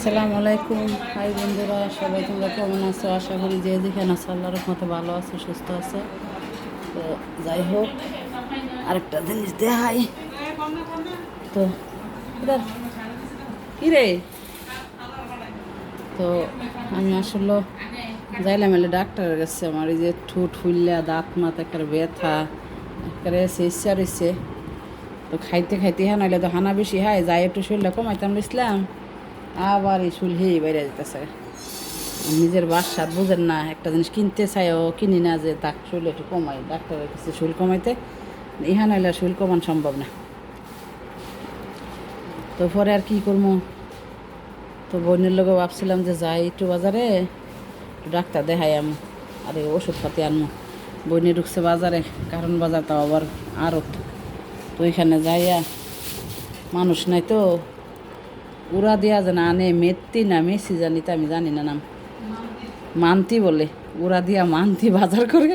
আসসালামু আলাইকুম। হাই বন্ধুরা, সবাই তোমরা কেমন আছো? আশা করি যে যেখানে আছো, আল্লাহর মতো ভালো আছো, সুস্থ আছো। তো যাই হোক, আরেকটা জিনিস দেখাই। তো কি রে তো আমি আসলে যাইলাম এলে ডাক্তারের কাছে। আমার এই যে ঠুট ফুললা দাঁত মাত একটা ব্যথা একটা এসে ইচ্ছা রয়েছে তো খাইতে খাইতে হ্যাঁ নাইলে তো হানা বেশি হয়। যাই, একটু শরীরটা কমাইতাম বুঝলাম। আবার এই চুল হেয়ে বাইরে যেতেছে। নিজের বাসার বুঝেন না, একটা জিনিস কিনতে চাই ও কিনি না যে তাক, চুল একটু কমাই। ডাক্তারের কাছে চুল কমাইতে, ইহা নাইলে চুল কমান সম্ভব না। তো পরে আর কি করব তো বোনের লোকে ভাবছিলাম যে যাই একটু বাজারে ডাক্তার দেখাই আমি, আর এই ওষুধ পাতি আনব বইনে ঢুকছে বাজারে, কারণ বাজার তাও আবার আরও তো ওইখানে যাইয়া, মানুষ নাই তো উড়া দেওয়া যেন আনে মেত্তি নামে মেসি জানি তো আমি জানি না নাম। মান্তি বলে, উড়া দিয়া মান্তি বাজার করে।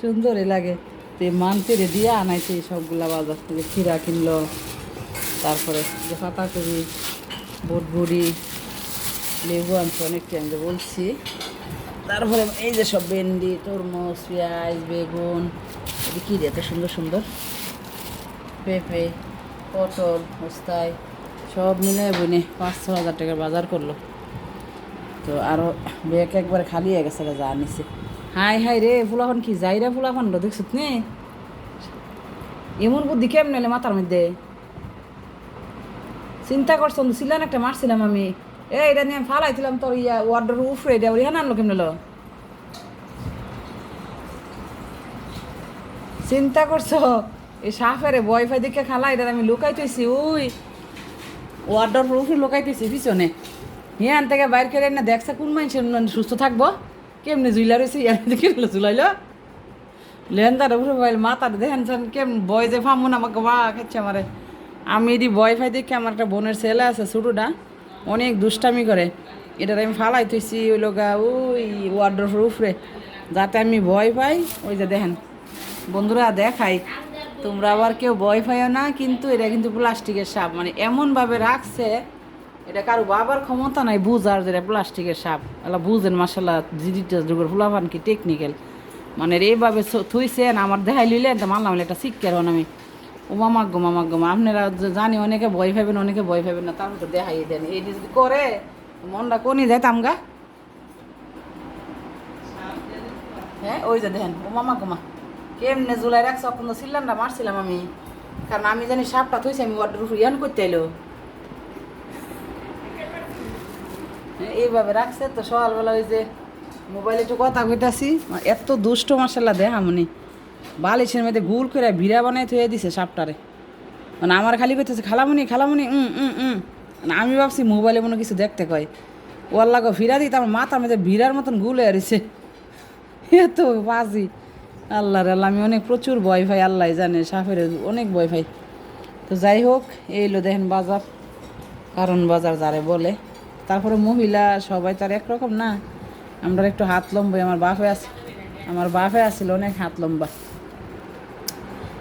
সুন্দরই লাগে। তো এই মান্তিরে দিয়া আনাইছে সবগুলা বাজার থেকে খিরা কিনলো, তারপরে যে পাতাকপি, বুটবুড়ি, লেবু আনছে অনেকটি আমি বলছি। তারপরে এই যে সব ভেন্ডি, তরমুজ, পেঁয়াজ, বেগুন কী রে এত সুন্দর সুন্দর? পেঁপে, পটল ওস্তায় সব মিলে বনে পাঁচ ছ হাজার টাকার বাজার করল। তো আরও ব্যাগ একবারে খালি হয়ে গেছে যা নিছে। হাই হাই রে ফুলাখন কি? যাই রে ফুলাখন রে, দেখছ নে? এমন বুদ্ধি কেমন এলে মাথার মধ্যে? চিন্তা করছ ছিলেন একটা, মারছিলাম আমি। এ এটা নিয়ে ফালাইছিলাম তোর ইয়া ওয়ার্ডের উফরে এটা ইহান আনলো কেমন চিন্তা করছ, এই সাফেরে বয়ফাই দেখে খালা এটা আমি লুকাইতেছি ওই ওয়ার্ডার উপরে লুকাইতেছি, পিছনে। হিয়ান থেকে বাইর করে না দেখছে কোন মানুষ সুস্থ থাকব? কেমনি জুইলা রয়েছে ইয়ার দেখে জুলাইল লেন্দার উপরে বইল মাথার দেখেন কেমন বয় যে ফামুন আমাকে বা খাচ্ছে আমারে। আমি এটি বয় ফাই দেখে আমার একটা বোনের ছেলে আছে, ছোটোটা, অনেক দুষ্টামি করে। এটার আমি ফালাই থইছি ওই লোকা ওই ওয়ার্ডার উপরে, যাতে আমি ভয় পাই। ওই যে দেখেন, বন্ধুরা দেখাই তোমরা আবার কেউ ভয় পাইও না, কিন্তু এটা কিন্তু প্লাস্টিকের সাপ। মানে এমনভাবে রাখছে, এটা কারও বাবার ক্ষমতা নাই বুঝার যেটা প্লাস্টিকের সাপ। এলা বুঝেন মাসাল্লাহ ডিজিটাল যুগের ফুলাফান কি টেকনিক্যাল মানে এইভাবে থুইছেন আমার দেখাই লইলেন তো মানলাম এটা শিক্ষার আমি। ও মামা গো মামাক গো আপনারা জানি, অনেকে ভয় পাবেন অনেকে ভয় পাবেন না তারপর তো দেখাই দেন। এই যদি করে, মনটা কোনি যায় তামগা হ্যাঁ ওই যে দেখেন, ও মামা গোমা কেমনে জুলাই রাখছে? অখন তো সিলিন্ডার মারছিলাম আমি। কারণ আমি জানি সাপটা থইছি আমি ওয়াটার উপর ইয়ান করতে এলো। হ্যাঁ, এইভাবে রাখছে তো সকালবেলা ওই যে মোবাইলে একটু কথা কইতাছি। এত দুষ্ট মশলা দেখা মনি বালিশের মধ্যে গুল করে ভিড়া বানাই থুয়ে দিছে সাপটারে। মানে আমার খালি কইতেছে খালামুনি খালামুনি উম উম উম। মানে আমি ভাবছি মোবাইলে মনে কিছু দেখতে কয়। ও আল্লাহ ভিড়া দিই আমার মাথার মধ্যে ভিড়ার মতন গুলে আরিছে এত বাজি। আল্লাহ আল্লাহ, আমি অনেক প্রচুর ভয় পাই, আল্লাহ জানে সাপের অনেক ভয় পাই। তো যাই হোক এইলো দেখেন বাজার, কারণ বাজার যারে বলে। তারপরে মহিলা সবাই তার একরকম না। আমরা একটু হাত লম্বাই আমার বাপে আছে আমার বাপে আসছিল অনেক হাত লম্বা।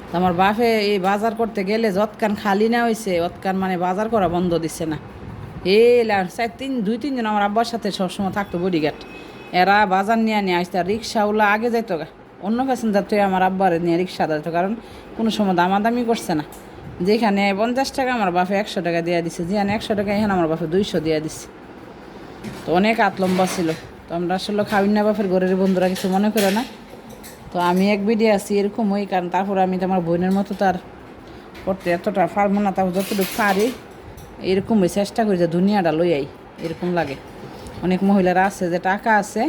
তো আমার বাপে এই বাজার করতে গেলে যৎকান খালি না হয়েছে অতকান মানে বাজার করা বন্ধ দিচ্ছে না। এই চার তিন, দুই, তিনজন আমার আব্বার সাথে সবসময় থাকতো বডিগার্ড এরা বাজার নিয়ে নিয়ে আসতো আর রিক্সাওয়ালা আগে যাইতো গা। অন্য প্যাসেঞ্জার তো আমার আব্বারে নিয়ে রিক্সা দিত কারণ কোনো সময় দামাদামি করছে না। যেখানে পঞ্চাশ টাকা আমার বাপে একশো টাকা দিয়ে দিছে, যেখানে একশো টাকা, এখানে আমার বাপে দুইশো দিয়ে দিছে। তো অনেক হাত লম্বা ছিল। তো আমরা আসলে খাবিন না বাপের ঘরের বন্ধুরা কিছু মনে করে না। তো আমি এক বিডি আছি এরকম ওই কারণ তারপর আমি তো আমার বোনের মতো তার করতে এতটা পারব না তারপর যতটুকু পারি, এরকম চেষ্টা করি যে দুনিয়াটা লই আই, এরকম লাগে। অনেক মহিলারা আছে যে টাকা আছে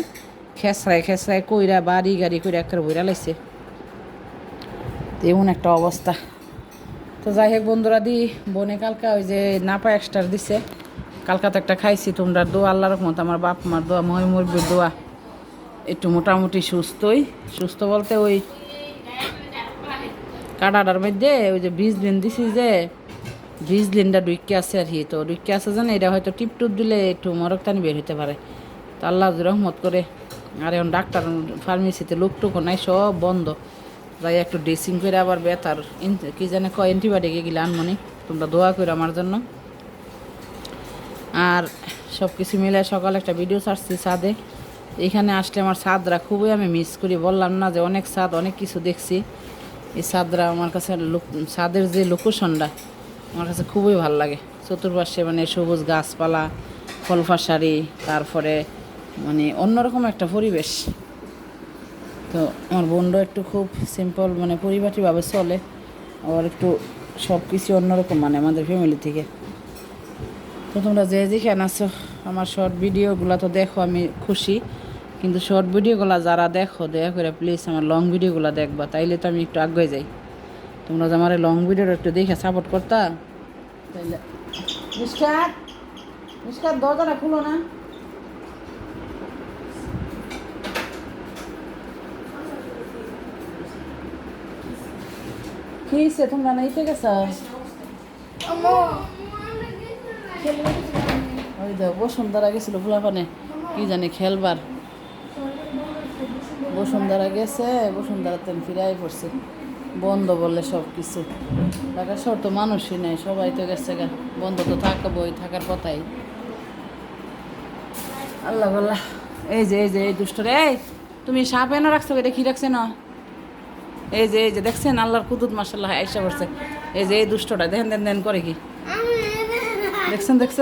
খেসরায় খেসরায় কইরা বাড়ি গাড়ি কইরা একটা বইরা লাইছে। তো এমন একটা অবস্থা। তো যাই হোক বন্ধুরা দি, বনে কালকা ওই যে নাপা এক্সট্রা দিছে। কালকাতে একটা খাইছি, তোমরা দোয়া আল্লাহ রহমত আমার বাপ মার দোয়া মহি মুরবির দোয়া একটু মোটামুটি সুস্থই। সুস্থ বলতে ওই কাটাটার মধ্যে ওই যে বীজ দিন দিছি যে বীজ দিনটা ডুইকে আছে আর কি। তো ডুইকে আছে জানে, এটা হয়তো টিপ টুপ দিলে একটু মরকটানি বের হইতে পারে। তো আল্লাহ রহমত করে আর এখন ডাক্তার ফার্মেসিতে লোকটুকু নাই, সব বন্ধ। যাই একটু ড্রেসিং করে আবার বেতার কি জানে কয় অ্যান্টিবায়োটিক এগুলো আনমনি, তোমরা দোয়া করে আমার জন্য। আর সব কিছু মিলে সকালে একটা ভিডিও ছাড়ছি ছাদে। এখানে আসলে আমার ছাদরা খুবই আমি মিস করি, বললাম না যে অনেক ছাদ, অনেক কিছু দেখছি। এই ছাদরা আমার কাছে লোক- ছাদের যে লোকেশনটা আমার কাছে খুবই ভালো লাগে। চতুর্পাশে মানে সবুজ গাছপালা ফলফাসারি তারপরে মানে অন্যরকম একটা পরিবেশ। তো আমার বোনও একটু খুব সিম্পল মানে পরিপাটিভাবে চলে। আবার একটু সব কিছু অন্যরকম মানে আমাদের ফ্যামিলি থেকে। তো তোমরা যে যেখানে আছো, আমার শর্ট ভিডিওগুলো তো দেখো, আমি খুশি। কিন্তু শর্ট ভিডিওগুলো যারা দেখো, দয়া করে প্লিজ আমার লং ভিডিওগুলো দেখবা, তাইলে তো আমি একটু আগে যাই। তোমরা যে আমার লং ভিডিওটা একটু দেখে সাপোর্ট করতা, তাইলে দরজাটা খুলো না। কি হয়েছে তোমরা নাইতে গেছ ওই তো বসুন্ধরা গেছিল ফুলাপানে কি জানি খেলবার বসুন্ধরা গেছে বসুন্ধরাতে ফিরাই পড়ছে বন্ধ বললে সব কিছু ঢাকা শহর তো মানুষই নেই সবাই তো গেছে গা বন্ধ তো থাকবই থাকার কথাই আল্লাহ বল্লাহ এই যে এই যে এই দুষ্টরে এই তুমি সাপ এনে রাখছো এটা কি রাখছে না এই যে এই যে দেখছেন আল্লাহর কুদুত মাসাল্লাহ আইসা করছে এই যে এই দুষ্টটা দেখেন দেন দেন করে কি? দেখছেন দেখছ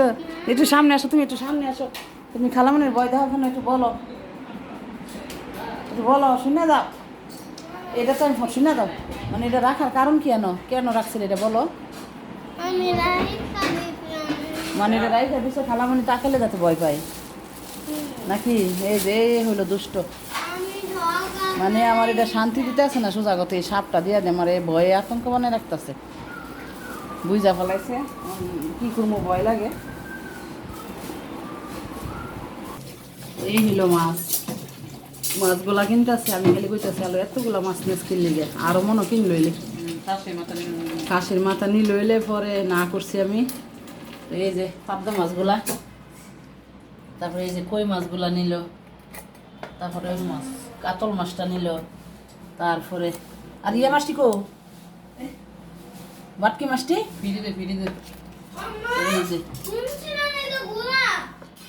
একটু সামনে আসো তুমি একটু সামনে আসো। তুমি খালামনের বয় দেওয়ার জন্য একটু বলো। একটু বলো শুনে দাও এটা তো আমি শুনে দাও মানে এটা রাখার কারণ কেন কেন রাখছিল এটা বলো? মানে এটা রাইখা দিছে খালামনি তাকালে যাতে ভয় পায়। নাকি? এই যে এই হলো দুষ্ট। মানে আমার এটা শান্তি দিতে আছে না সোজা কথা এই সাপটা দিয়ে আমার এই ভয়ে আতঙ্ক বানায় রাখতেছে। বুঝা ফেলাইছে কি করব ভয় লাগে। এই হলো মাছ। মাছগুলা কিনতেছে আমি খালি কইতেছি আলো এতগুলা মাছ নিয়ে কিনলি গে? আরও মনে কিন লইলে খাসির মাথা নি লইলে পরে না করছি আমি। এই যে পাবদা মাছগুলা। তারপরে এই যে কই মাছগুলা নিল? তারপরে ওই মাছ কাতল মাছটা নিল। তারপরে আর ইয়ে মাছটি কো? বাটকি মাছটি? ফিরে দে ফিরে দে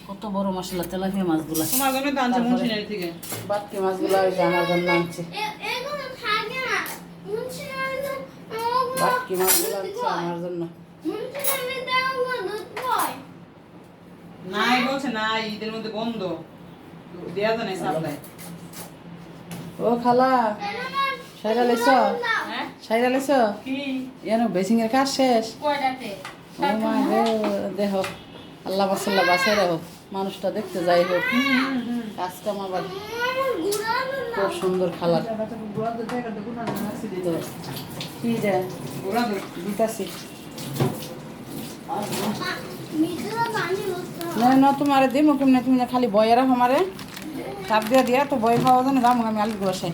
কত বড় মশলা তেলাপিয়া মাছগুলা। তোমার জন্য তো আনছে তারপরে? থেকে। বাটকি মাছগুলা ওই যে আমার জন্য আনছে। বাটকি মাছগুলো আনছে আমার জন্য। নাই বলছে না ঈদের মধ্যে বন্ধ। দেয়া সাপ্লাই ও খালা সাইরা লেছ? হ্যাঁ? সাইরা লেছ? কি? ইয়ান বেসিং এর কাজ শেষ? ও মা দেহ আল্লাহ বাসাল্লাহ বাসায় রাখো মানুষটা দেখতে যাই হোক। কাজ কাম আবার আমার খুব সুন্দর খালার তো কি রে দিতাছি। হচ্ছে না, তোমার দিমু কেমনে? তুমি খালি বয়ে রাখো আমারে। চাপ দিয়া দিয়া তো বই খাওয়া জানে, যাম আমি আলু গোসে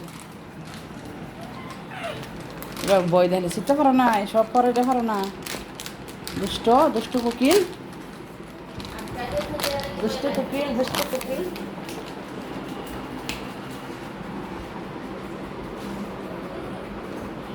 এবার বই দেখলে শিখতে পারো না সব পরে পারো না। দুষ্ট দুষ্ট কুকিল। দুষ্ট কুকিল, দুষ্ট কোকিল।